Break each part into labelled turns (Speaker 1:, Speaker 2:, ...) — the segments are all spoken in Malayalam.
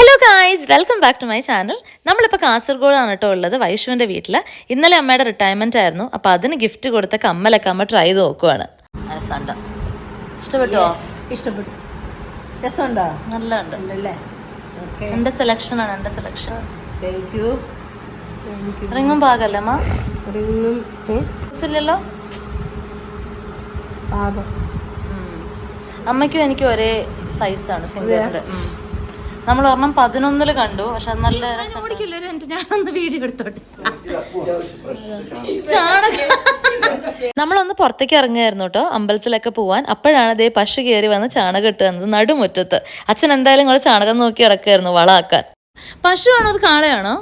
Speaker 1: Hello guys welcome back to my channel നമ്മളിപ്പോൾ കാസർഗോഡാണ് കേട്ടോ ഉള്ളത്. വൈഷുവിന്റെ വീട്ടിൽ ഇന്നലെ അമ്മയുടെ റിട്ടയർമെന്റ് ആയിരുന്നു. അപ്പോൾ അതിന് ഗിഫ്റ്റ് കൊടുത്ത കമ്മലൊക്കെ അമ്മ ട്രൈ ചെയ്ത് നോക്കുവാണ്. ഇഷ്ടപ്പെട്ടോ?
Speaker 2: ഇഷ്ടപ്പെട്ടു. രസമുണ്ടോ?
Speaker 1: നല്ല ഉണ്ട്
Speaker 2: ഉണ്ടല്ലേ
Speaker 1: എന്റെ സെലക്ഷൻ ആണ് എന്റെ സെലക്ഷൻ
Speaker 2: താങ്ക് യു
Speaker 1: റിങ്ങും പാകല്ലേ അമ്മ?
Speaker 2: റിങ്ങും
Speaker 1: അമ്മയ്ക്കും എനിക്കും ഒരേ സൈസാണ് ഫിംഗറിന്റെ നമ്മൾ ഒരെണ്ണം പതിനൊന്നിൽ കണ്ടു പക്ഷെ അത് നല്ല ഞാനൊന്ന് വീഡിയോ എടുത്തോട്ടെ. ചാണകം. നമ്മളൊന്ന് പുറത്തേക്ക് ഇറങ്ങുമായിരുന്നു കേട്ടോ അമ്പലത്തിലൊക്കെ പോവാൻ. അപ്പോഴാണ് അതേ പശു കയറി വന്ന് ചാണകം ഇട്ട് തന്നത് നടുമുറ്റത്ത്. അച്ഛൻ എന്തായാലും നിങ്ങൾ ചാണകം നോക്കി ഇടക്കായിരുന്നു വളാക്കാൻ. പശുവാണോ അത് കാളയാണോ?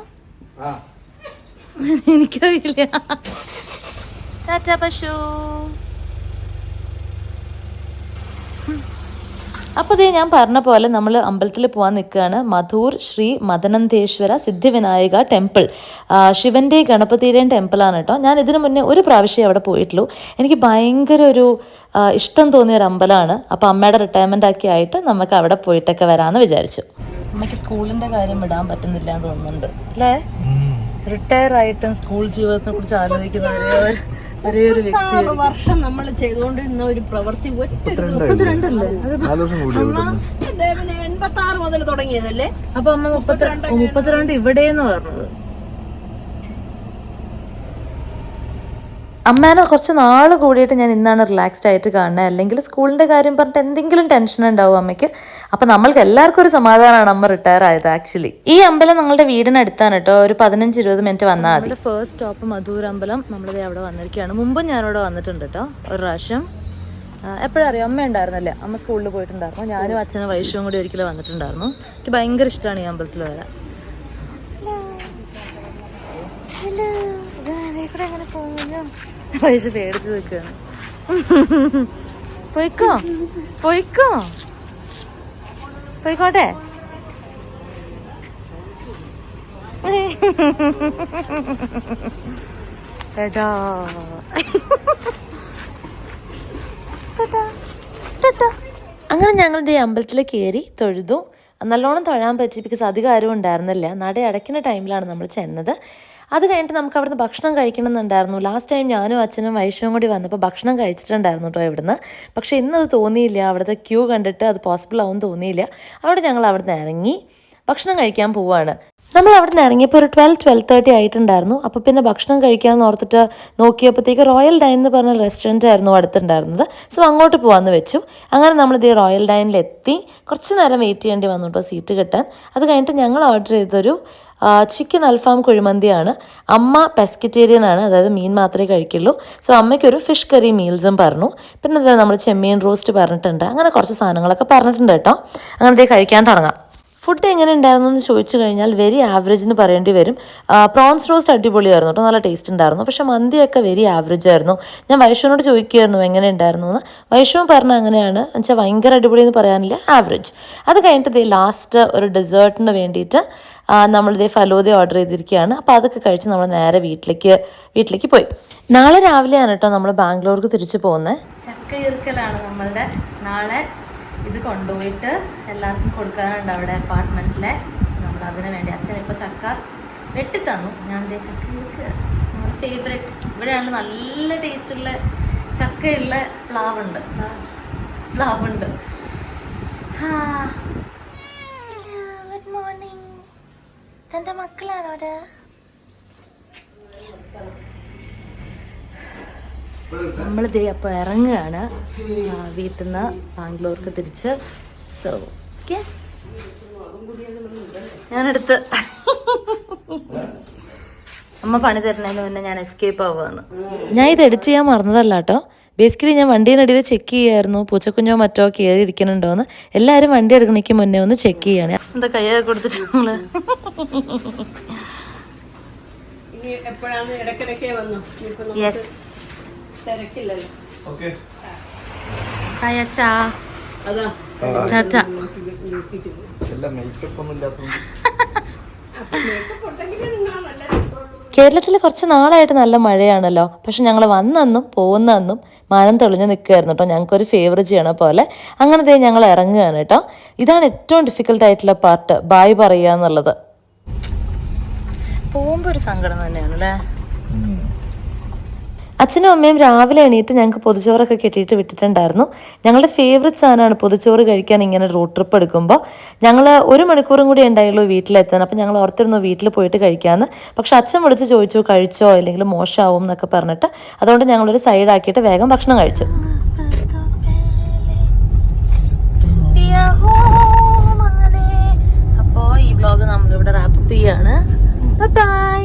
Speaker 1: എനിക്കറിയില്ല. ടാറ്റ പശു. അപ്പോൾ ഇതേ ഞാൻ പറഞ്ഞ പോലെ നമ്മൾ അമ്പലത്തിൽ പോകാൻ നിൽക്കുകയാണ് മധൂർ ശ്രീ മദനന്തേശ്വര സിദ്ധിവിനായക ടെമ്പിൾ. ശിവന്റെ ഗണപതിയുടെയും ടെമ്പിളാണ് കേട്ടോ. ഞാൻ ഇതിനു മുന്നേ ഒരു പ്രാവശ്യം അവിടെ പോയിട്ടുള്ളൂ. എനിക്ക് ഭയങ്കര ഒരു ഇഷ്ടം തോന്നിയ ഒരു അമ്പലമാണ്. അപ്പോൾ അമ്മയുടെ റിട്ടയർമെന്റ് ആക്കി ആയിട്ട് നമുക്ക് അവിടെ പോയിട്ടൊക്കെ വരാമെന്ന് വിചാരിച്ചു. അമ്മയ്ക്ക് സ്കൂളിന്റെ കാര്യം വിടാൻ പറ്റുന്നില്ല എന്ന് തോന്നുന്നുണ്ട്. അല്ലേ? റിട്ടയർ ആയിട്ടും സ്കൂൾ ജീവിതത്തിനെ കുറിച്ച് ആലോചിക്കുന്ന
Speaker 2: വർഷം നമ്മൾ ചെയ്തുകൊണ്ടിരുന്ന ഒരു പ്രവൃത്തി ഒറ്റ എൺപത്തി ആറ് മുതൽ തുടങ്ങിയതല്ലേ?
Speaker 1: അപ്പൊ അമ്മ മുപ്പത്തിരണ്ട് മുപ്പത്തിരണ്ട് ഇവിടെയെന്ന് പറഞ്ഞത് അമ്മേനെ കുറച്ച് നാൾ കൂടിയിട്ട് ഞാൻ ഇന്നാണ് റിലാക്സ്ഡ് ആയിട്ട് കാണുന്നത് അല്ലെങ്കിൽ സ്കൂളിന്റെ കാര്യം പറഞ്ഞിട്ട് എന്തെങ്കിലും ടെൻഷൻ ഉണ്ടാവും അമ്മയ്ക്ക്. അപ്പോൾ നമ്മൾക്ക് എല്ലാവർക്കും ഒരു സമാധാനമാണ് അമ്മ റിട്ടയർ ആയത് ആക്ച്വലി ഈ അമ്പലം ഞങ്ങളുടെ വീടിനടുത്താണ് കേട്ടോ. ഒരു പതിനഞ്ച് ഇരുപത് മിനിറ്റ് വന്നാൽ മതി. ഫസ്റ്റ് സ്റ്റോപ്പ് മധൂർ അമ്പലം നമ്മളിത് അവിടെ വന്നിരിക്കുകയാണ്. മുമ്പും ഞാനിവിടെ വന്നിട്ടുണ്ട് കേട്ടോ. ഒരു പ്രാവശ്യം. എപ്പോഴറിയാം അമ്മ ഉണ്ടായിരുന്നല്ലേ? അമ്മ സ്കൂളിൽ പോയിട്ടുണ്ടായിരുന്നു. ഞാനും അച്ഛനും വൈഷവും കൂടി ഒരിക്കലും വന്നിട്ടുണ്ടായിരുന്നു. എനിക്ക് ഭയങ്കര ഇഷ്ടമാണ് ഈ അമ്പലത്തിൽ വരാൻ. വൈഷ പേടിച്ച് നിൽക്കുകയാണ് പോയിക്കോ? പോയിക്കോ? പോയിക്കോട്ടെ. ടാറ്റാ. അങ്ങനെ ഞങ്ങൾ ദേ അമ്പലത്തിൽ കയറി തൊഴുതു. നല്ലോണം തൊഴാൻ പറ്റി ബിക്കോസ് അധികം ആരും ഉണ്ടായിരുന്നില്ല. നട അടയ്ക്കുന്ന ടൈമിലാണ് നമ്മൾ ചെന്നത്. അത് കഴിഞ്ഞിട്ട് നമുക്ക് അവിടുന്ന് ഭക്ഷണം കഴിക്കണം എന്നുണ്ടായിരുന്നു ലാസ്റ്റ് ടൈം ഞാനും അച്ഛനും വൈഷ്ണവും കൂടി വന്നപ്പോൾ ഭക്ഷണം കഴിച്ചിട്ടുണ്ടായിരുന്നു കേട്ടോ ഇവിടുന്ന്. പക്ഷേ ഇന്നത് തോന്നിയില്ല. അവിടുത്തെ ക്യൂ കണ്ടിട്ട് അത് പോസിബിൾ ആവും തോന്നിയില്ല. അവിടെ ഞങ്ങൾ അവിടുന്ന് ഇറങ്ങി ഭക്ഷണം കഴിക്കാൻ പോവാണ്. നമ്മൾ അവിടെ നിന്ന് ഇറങ്ങിയപ്പോൾ ഒരു ട്വൽവ് ട്വൽവ് തേർട്ടി ആയിട്ടുണ്ടായിരുന്നു. അപ്പോൾ പിന്നെ ഭക്ഷണം കഴിക്കാമെന്ന് ഓർത്തിട്ട് നോക്കിയപ്പോഴത്തേക്ക് റോയൽ ഡൈൻ എന്ന് പറഞ്ഞ റെസ്റ്റോറന്റ് ആയിരുന്നു അടുത്തുണ്ടായിരുന്നത്. സോ അങ്ങോട്ട് പോകാമെന്ന് വെച്ചു. അങ്ങനെ നമ്മൾ ഇതേ റോയൽ ഡൈനിലെത്തി കുറച്ച് നേരം വെയിറ്റ് ചെയ്യേണ്ടി വന്നു കേട്ടോ സീറ്റ് കിട്ടാൻ. അത് കഴിഞ്ഞിട്ട് ഞങ്ങൾ ഓർഡർ ചെയ്തൊരു ചിക്കൻ അൽഫാം കുഴിമന്തിയാണ്. അമ്മ പെസ്കിറ്റേറിയൻ ആണ് അതായത് മീൻ മാത്രമേ കഴിക്കുള്ളൂ. സോ അമ്മയ്ക്കൊരു ഫിഷ് കറി മീൽസും പറഞ്ഞു. പിന്നെ എന്താ നമ്മൾ ചെമ്മീൻ റോസ്റ്റ് പറഞ്ഞിട്ടുണ്ട്. അങ്ങനെ കുറച്ച് സാധനങ്ങളൊക്കെ പറഞ്ഞിട്ടുണ്ട് കേട്ടോ. അങ്ങനെ ദേ കഴിക്കാൻ തുടങ്ങാം. ഫുഡ് എങ്ങനെ ഉണ്ടായിരുന്നു എന്ന് ചോദിച്ചു കഴിഞ്ഞാൽ വെരി ആവറേജ് എന്ന് പറയേണ്ടി വരും. പ്രോൺസ് റോസ്റ്റ് അടിപൊളിയായിരുന്നു കേട്ടോ. നല്ല ടേസ്റ്റ് ഉണ്ടായിരുന്നു. പക്ഷെ മന്തിയൊക്കെ വെരി ആവറേജ് ആയിരുന്നു. ഞാൻ വൈഷുവിനോട് ചോദിക്കുമായിരുന്നു എങ്ങനെ ഉണ്ടായിരുന്നു? എന്ന്. വൈഷുവും പറഞ്ഞ അങ്ങനെയാണ്. എന്നുവെച്ചാൽ ഭയങ്കര അടിപൊളി എന്ന് പറയാനില്ല. ആവറേജ് അത് കഴിഞ്ഞിട്ട് ദേ ലാസ്റ്റ് ഒരു ഡെസേർട്ടിന് വേണ്ടിയിട്ട് നമ്മളിതേ ഫലോദ ഓർഡർ ചെയ്തിരിക്കുകയാണ്. അപ്പോൾ അതൊക്കെ കഴിച്ച് നമ്മൾ നേരെ വീട്ടിലേക്ക് വീട്ടിലേക്ക് പോയി. നാളെ രാവിലെയാണ് കേട്ടോ നമ്മൾ ബാംഗ്ലൂർക്ക് തിരിച്ചു പോകുന്നത് ചക്കയിറുക്കലാണ് നമ്മളുടെ. നാളെ ഇത് കൊണ്ടുപോയിട്ട് എല്ലാവർക്കും കൊടുക്കാനുണ്ട് അവിടെ അപ്പാർട്ട്മെന്റിലെ നമ്മൾ അതിന് വേണ്ടി അച്ഛൻ ഇപ്പോൾ ചക്ക വെട്ടിത്തന്നു ഞാൻ ദേ ചക്ക നമ്മുടെ ഫേവറേറ്റ് ഇവിടെയാണ് നല്ല ടേസ്റ്റുള്ള ചക്കയുള്ള പ്ലാവുണ്ട്. പ്ലാവുണ്ട്. ഗുഡ് തന്റെ മക്കളാണോ അവിടെ നമ്മളിതേ അപ്പോൾ ഇറങ്ങുകയാണ്. വീട്ടിൽ നിന്ന് ബാംഗ്ലൂർക്ക് തിരിച്ച്. സോ യെസ് ഞാനെടുത്ത്. അമ്മ പണി തരുന്നതിന് മുന്നേ ഞാൻ എസ്കേപ്പ് ആവുകയാണ്. ഞാൻ ഇത് എഡിറ്റ് ചെയ്യാൻ മറന്നതല്ല കേട്ടോ. ബേസിക്കലി ഞാൻ വണ്ടീനടിയിൽ ചെക്ക് ചെയ്യായിരുന്നു. പൂച്ചക്കുഞ്ഞോ മറ്റോ കയറി ഇരിക്കുന്നുണ്ടോന്ന് എല്ലാവരും വണ്ടി ഇറങ്ങണിക്ക് മുന്നേ ഒന്ന് ചെക്ക് ചെയ്യാണ്. എന്താ കയ്യൊക്കെ കൊടുത്തിട്ട്
Speaker 2: നമ്മൾ? എപ്പോഴാണ് ഇടക്കിടക്കേ വന്നു?
Speaker 1: ഹായ് അച്ഛാ. ചാച്ച
Speaker 2: മേക്കപ്പ്
Speaker 1: കേരളത്തിൽ കുറച്ച് നാളായിട്ട് നല്ല മഴയാണല്ലോ. പക്ഷെ ഞങ്ങൾ വന്നെന്നും പോകുന്നെന്നും മാനം തെളിഞ്ഞ് നിൽക്കുകയായിരുന്നു കേട്ടോ. ഞങ്ങൾക്കൊരു ഫേവർ ചെയ്യണ പോലെ. അങ്ങനെ ദേ ഞങ്ങൾ ഇറങ്ങുകയാണ് കേട്ടോ. ഇതാണ് ഏറ്റവും ഡിഫിക്കൽട്ട് ആയിട്ടുള്ള പാർട്ട് ബായ് പറയുക എന്നുള്ളത്. പോകുമ്പോൾ ഒരു സങ്കടം തന്നെയാണ് അല്ലേ? അച്ഛനും അമ്മയും രാവിലെ എണീറ്റ് ഞങ്ങൾക്ക് പൊതിച്ചോറൊക്കെ കെട്ടിയിട്ട് വിട്ടിട്ടുണ്ടായിരുന്നു. ഞങ്ങളുടെ ഫേവററ്റ് സാധനമാണ് പൊതിച്ചോറ് കഴിക്കാൻ ഇങ്ങനെ റോഡ് ട്രിപ്പ് എടുക്കുമ്പോൾ ഞങ്ങൾ ഒരു മണിക്കൂറും കൂടി ഉണ്ടായുള്ളൂ വീട്ടിലെത്താൻ. അപ്പോൾ ഞങ്ങൾ ഓർത്തിരുന്നു വീട്ടിൽ പോയിട്ട് കഴിക്കാമെന്ന് പക്ഷെ അച്ഛൻ വിളിച്ച് ചോദിച്ചു കഴിച്ചോ? അല്ലെങ്കിൽ മോശമാവും എന്നൊക്കെ പറഞ്ഞിട്ട് അതുകൊണ്ട് ഞങ്ങളൊരു സൈഡാക്കിയിട്ട് വേഗം ഭക്ഷണം കഴിച്ചു. അപ്പോൾ ഈ വ്ലോഗ് നമ്മളിവിടെ റാപ്പ് ചെയ്യാണ്. ബൈ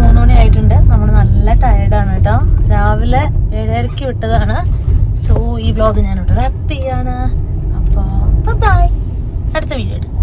Speaker 1: മൂന്ന് മണി ആയിട്ടുണ്ട്. നമ്മൾ നല്ല ടയർഡാണ് കേട്ടോ. രാവിലെ ഏഴരയ്ക്ക് വിട്ടതാണ്. സോ ഈ വ്ലോഗ് ഞാൻ ഇവിടെ റാപ്പ് ചെയ്യാണ്. അടുത്ത വീഡിയോ